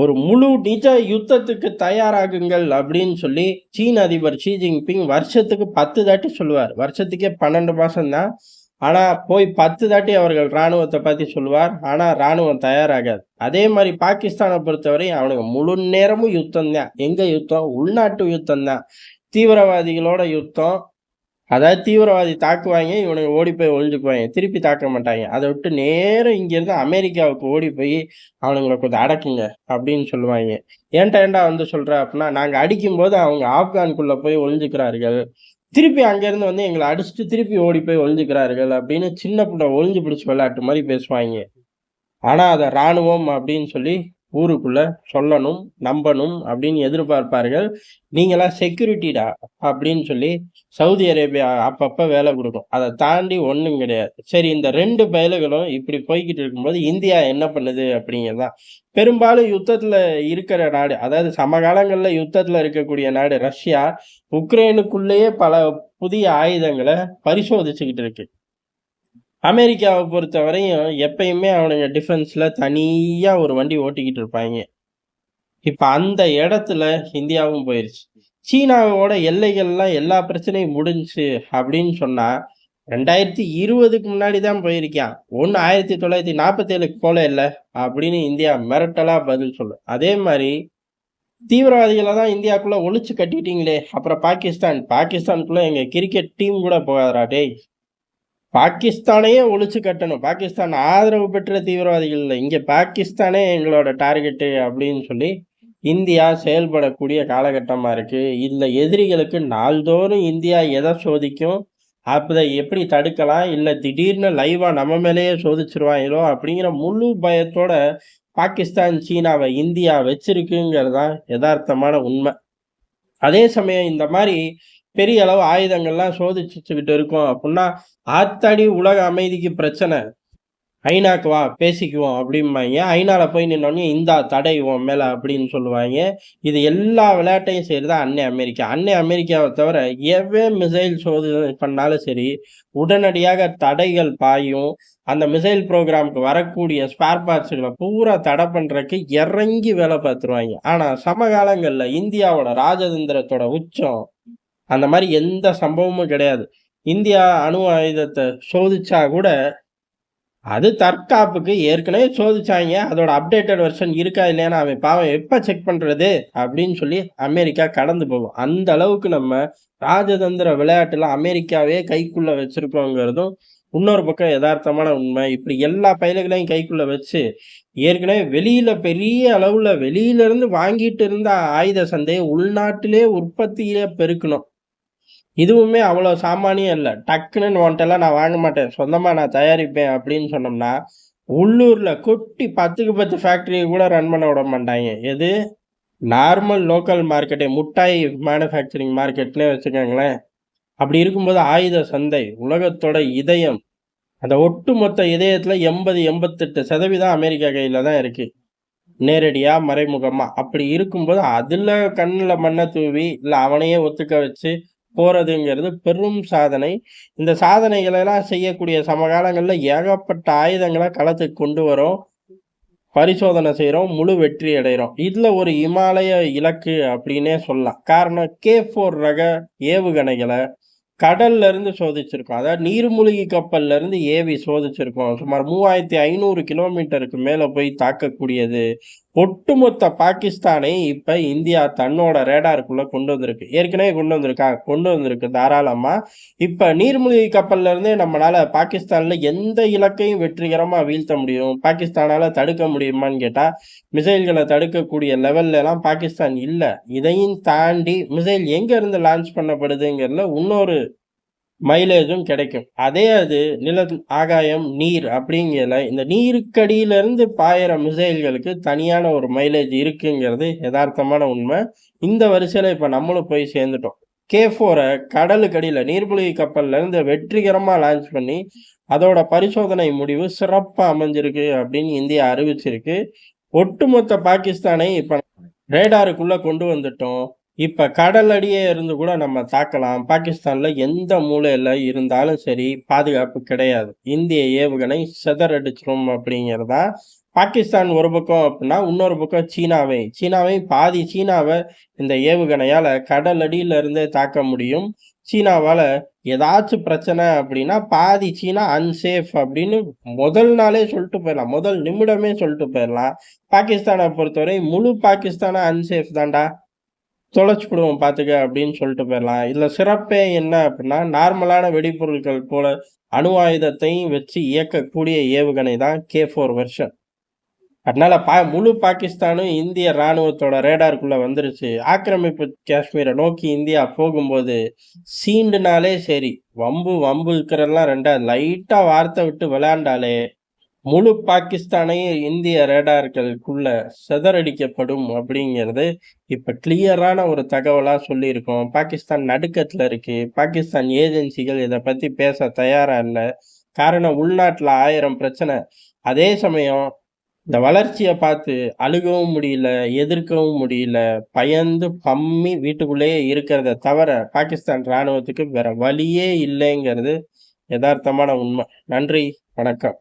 ஒரு முழு நிஜ யுத்தத்துக்கு தயாராகுங்கள் அப்படின்னு சொல்லி சீன அதிபர் ஷி ஜின்பிங் வருஷத்துக்கு பத்து தாட்டி சொல்லுவார். வருஷத்துக்கே பன்னெண்டு மாசம் தான். ஆனால் போய் பத்து தாட்டி அவர்கள் ராணுவத்தை பற்றி சொல்லுவார். ஆனால் ராணுவம் தயாராகாது. அதே மாதிரி பாகிஸ்தானை பொறுத்தவரை அவனுக்கு முழு நேரமும் யுத்தம் தான் எங்கே யுத்தம்? உள்நாட்டு யுத்தம் தான் தீவிரவாதிகளோட யுத்தம். அதாவது தீவிரவாதி தாக்குவாங்க இவனுங்க ஓடி போய் ஒழிஞ்சுக்குவாங்க திருப்பி தாக்க மாட்டாங்க. அதை விட்டு நேரம் இங்கேருந்து அமெரிக்காவுக்கு ஓடி போய் அவனுங்களை கொஞ்சம் அடக்குங்க அப்படின்னு சொல்லுவாங்க. ஏன்டா ஏன்டா வந்து சொல்கிற அப்படின்னா நாங்கள் அடிக்கும்போது அவங்க ஆப்கானுக்குள்ளே போய் ஒழிஞ்சுக்கிறார்கள் திருப்பி அங்கேருந்து வந்து எங்களை அடிச்சுட்டு திருப்பி ஓடி போய் ஒழிஞ்சுக்கிறார்கள் அப்படின்னு சின்ன பிள்ளை ஒழிஞ்சு பிடிச்சி விளையாட்டு மாதிரி பேசுவாங்க. ஆனால் அதை இராணுவம் அப்படின்னு சொல்லி ஊருக்குள்ள சொல்லணும் நம்பணும் அப்படின்னு எதிர்பார்ப்பார்கள். நீங்களாம் செக்யூரிட்டிடா அப்படின்னு சொல்லி சவுதி அரேபியா அப்பப்போ வேலை கொடுக்கும். அதை தாண்டி ஒன்றும் கிடையாது. சரி இந்த ரெண்டு பயலுகளும் இப்படி போய்கிட்டு இருக்கும்போது இந்தியா என்ன பண்ணுது அப்படிங்கிறதான் பெரும்பாலும் யுத்தத்தில் இருக்கிற நாடு அதாவது சமகாலங்களில் யுத்தத்தில் இருக்கக்கூடிய நாடு ரஷ்யா உக்ரைனுக்குள்ளேயே பல புதிய ஆயுதங்களை பரிசோதிச்சுக்கிட்டு இருக்கு. அமெரிக்காவை பொறுத்த வரையும் எப்பயுமே அவனுங்க டிஃபென்ஸில் தனியாக ஒரு வண்டி ஓட்டிக்கிட்டு இருப்பாங்க. இப்போ அந்த இடத்துல இந்தியாவும் போயிருச்சு. சீனாவோட எல்லைகள்லாம் எல்லா பிரச்சனையும் முடிஞ்சுச்சு அப்படின்னு சொன்னால் ரெண்டாயிரத்தி இருபதுக்கு முன்னாடி தான் போயிருக்கான். ஒன்று ஆயிரத்தி தொள்ளாயிரத்தி நாற்பத்தேழுக்கு போல இல்லை அப்படின்னு இந்தியா மிரட்டலாக பதில் சொல்லு அதே மாதிரி தீவிரவாதிகளை தான் இந்தியாக்குள்ளே ஒழிச்சு கட்டிட்டீங்களே. அப்புறம் பாகிஸ்தான். பாகிஸ்தானுக்குள்ளே எங்கள் கிரிக்கெட் டீம் கூட போகாதரா டேய். பாகிஸ்தானையே ஒழிச்சு கட்டணும். பாகிஸ்தான் ஆதரவு பெற்ற தீவிரவாதிகள் இல்லை. இங்கே பாகிஸ்தானே எங்களோட டார்கெட்டு அப்படின்னு சொல்லி இந்தியா செயல்படக்கூடிய காலகட்டமாக இருக்குது இதில் எதிரிகளுக்கு நாள்தோறும் இந்தியா எதை சோதிக்கும்? அதை எப்படி தடுக்கலாம்? இல்லை திடீர்னு லைவாக நம்ம மேலேயே சோதிச்சிருவாங்களோ? அப்படிங்கிற முழு பயத்தோட பாகிஸ்தான் சீனாவை இந்தியா வச்சிருக்குங்கிறது தான் யதார்த்தமான உண்மை. அதே சமயம் இந்த மாதிரி பெரிய அளவு ஆயுதங்கள்லாம் சோதிச்சுக்கிட்டு இருக்கோம் அப்படின்னா ஆத்தாடி உலக அமைதிக்கு பிரச்சனை. ஐநாக்கு வா பேசிக்குவோம் அப்படிம்பாங்க. ஐநாவில் போய் நின்னோடனே இந்தா தடை உன் மேலே அப்படின்னு சொல்லுவாங்க. இது எல்லா விளையாட்டையும் செய்கிறது அன்னை அமெரிக்கா. அன்னை அமெரிக்காவை தவிர எவன் மிசைல் சோதனை பண்ணாலும் சரி உடனடியாக தடைகள் பாயும். அந்த மிசைல் ப்ரோக்ராமுக்கு வரக்கூடிய ஸ்பேர் பார்ட்ஸுகளை பூரா தடை பண்ணுறதுக்கு இறங்கி வேலை பார்த்துருவாங்க. ஆனால் சமகாலங்களில் இந்தியாவோட ராஜதந்திரத்தோட உச்சம் அந்த மாதிரி எந்த சம்பவமும் கிடையாது. இந்தியா அணு ஆயுதத்தை சோதிச்சா கூட அது தற்காப்புக்கு ஏற்கனவே சோதிச்சாங்க. அதோட அப்டேட்டட் வெர்ஷன் இருக்கா இல்லையான்னு அவன் பாவம் எப்போ செக் பண்ணுறது அப்படின்னு சொல்லி அமெரிக்கா கடந்து போகும். அந்த அளவுக்கு நம்ம ராஜதந்திர விளையாட்டில் அமெரிக்காவே கைக்குள்ளே வச்சுருக்கோங்கிறதும் இன்னொரு பக்கம் யதார்த்தமான உண்மை. இப்படி எல்லா பயில்களையும் கைக்குள்ளே வச்சு ஏற்கனவே வெளியில் பெரிய அளவில் வெளியிலேருந்து வாங்கிட்டு இருந்த ஆயுத சந்தையை உள்நாட்டிலே உற்பத்தியிலே பெருக்கணும். இதுவுமே அவ்வளோ சாமானியம் இல்லை. டக்குன்னு ஒன்ட்டெல்லாம் நான் வாங்க மாட்டேன். சொந்தமாக நான் தயாரிப்பேன் அப்படின்னு சொன்னோம்னா உள்ளூரில் கொட்டி பத்துக்கு பத்து ஃபேக்ட்ரியை கூட ரன் பண்ண விட மாட்டாங்க. எது? நார்மல் லோக்கல் மார்க்கெட்டு முட்டாய் மேனுஃபேக்சரிங் மார்க்கெட்னே வச்சுக்கோங்களேன். அப்படி இருக்கும்போது ஆயுத சந்தை உலகத்தோட இதயம் அந்த ஒட்டுமொத்த இதயத்தில் எண்பது எண்பத்தெட்டு சதவீதம் அமெரிக்கா கையில் தான் இருக்குது நேரடியாக மறைமுகமாக அப்படி இருக்கும்போது அதில் கண்ணில் மண்ணை தூவி இல்லை அவனையே ஒத்துக்க வச்சு போறதுங்கிறது பெரும் சாதனை. இந்த சாதனைகளை எல்லாம் செய்யக்கூடிய சமகாலங்களில் ஏகப்பட்ட ஆயுதங்களை களத்துக்கு கொண்டு வரோம். பரிசோதனை செய்கிறோம் முழு வெற்றி அடைகிறோம் இதில் ஒரு இமாலய இலக்கு அப்படின்னே சொல்லலாம். காரணம் கே ஃபோர் ரக ஏவுகணைகளை கடல்ல இருந்து சோதிச்சிருக்கோம். அதாவது நீர்மூழ்கி கப்பல்ல இருந்து ஏவி சோதிச்சிருக்கோம். சுமார் மூவாயிரத்தி ஐநூறு கிலோமீட்டருக்கு மேல போய் தாக்கக்கூடியது. ஒட்டுமொத்த பாகிஸ்தானை இப்ப இந்தியா தன்னோட ரேடாருக்குள்ள கொண்டு வந்திருக்கு. ஏற்கனவே கொண்டு வந்திருக்கா? கொண்டு வந்திருக்கு தாராளமா. இப்ப நீர்மூழ்கி கப்பல்ல இருந்தே நம்மளால பாகிஸ்தான்ல எந்த இலக்கையும் வெற்றிகரமா வீழ்த்த முடியும்? பாகிஸ்தானால தடுக்க முடியுமான்னு கேட்டா மிசைல்களை தடுக்கக்கூடிய லெவல்ல எல்லாம் பாகிஸ்தான் இல்ல. இதையும் தாண்டி மிசைல் எங்க இருந்து லான்ச் பண்ணப்படுதுங்கிறதுல இன்னொரு மைலேஜும் கிடைக்கும். அதே அது நில ஆகாயம் நீர் அப்படிங்கிற இந்த நீருக்கடியில இருந்து பாயிற மிசைல்களுக்கு தனியான ஒரு மைலேஜ் இருக்குங்கிறது யதார்த்தமான உண்மை. இந்த வரிசையில இப்ப நம்மளும் போய் சேர்ந்துட்டோம். கே ஃபோரை கடலுக்கடியில நீர்மூழ்கி கப்பல்ல இருந்து வெற்றிகரமா லான்ச் பண்ணி அதோட பரிசோதனை முடிவு சிறப்பா அமைஞ்சிருக்கு அப்படின்னு இந்தியா அறிவிச்சிருக்கு. ஒட்டுமொத்த பாகிஸ்தானை இப்ப ரேடாருக்குள்ள கொண்டு வந்துட்டோம். இப்போ கடல் அடியே இருந்து கூட நம்ம தாக்கலாம். பாகிஸ்தான்ல எந்த மூலையில் இருந்தாலும் சரி பாதுகாப்பு கிடையாது. இந்திய ஏவுகணை செதறடிச்சிரும் அப்படிங்கிறதா பாகிஸ்தான் ஒரு பக்கம் அப்படின்னா இன்னொரு பக்கம் சீனாவை. சீனாவை பாதி சீனாவை இந்த ஏவுகணையால் கடல் அடியில இருந்தே தாக்க முடியும். சீனாவால் ஏதாச்சும் பிரச்சனை அப்படின்னா பாதி சீனா அன்சேஃப் அப்படின்னு முதல் நாளே சொல்லிட்டு போயிடலாம். முதல் நிமிடமே சொல்லிட்டு போயிடலாம். பாகிஸ்தானை பொறுத்தவரை முழு பாகிஸ்தானை அன்சேஃப் தான்டா. தொலைச்சி விடுவோம் பார்த்துக்க அப்படின்னு சொல்லிட்டு போயிடலாம். இதில் சிறப்பே என்ன அப்படின்னா நார்மலான வெடிபொருட்கள் போல அணு ஆயுதத்தையும் வச்சு இயக்கக்கூடிய ஏவுகணை தான் கே ஃபோர் வெர்ஷன். அதனால பா முழு பாகிஸ்தானும் இந்திய ராணுவத்தோட ரேடாருக்குள்ள வந்துருச்சு. ஆக்கிரமிப்பு காஷ்மீரை நோக்கி இந்தியா போகும்போது சீண்டுனாலே சரி வம்பு வம்பு இருக்கிறதெல்லாம் ரெண்டா லைட்டா வார்த்தை விட்டு விளையாண்டாலே முழு பாகிஸ்தானையும் இந்திய ரேடார்களுக்குள்ள சிதறடிக்கப்படும் அப்படிங்கிறது இப்ப கிளியரான ஒரு தகவலா சொல்லியிருக்கோம். பாகிஸ்தான் நடுக்கத்துல இருக்கு. பாகிஸ்தான் ஏஜென்சிகள் இதை பத்தி பேச தயாரா இல்லை. காரணம் உள்நாட்டுல ஆயிரம் பிரச்சனை. அதே சமயம் இந்த வளர்ச்சியை பார்த்து அழுகவும் முடியல எதிர்க்கவும் முடியல பயந்து பம்மி வீட்டுக்குள்ளேயே இருக்கிறத தவிர பாகிஸ்தான் ராணுவத்துக்கு வேற வழியே இல்லைங்கிறது யதார்த்தமான உண்மை. நன்றி. வணக்கம்.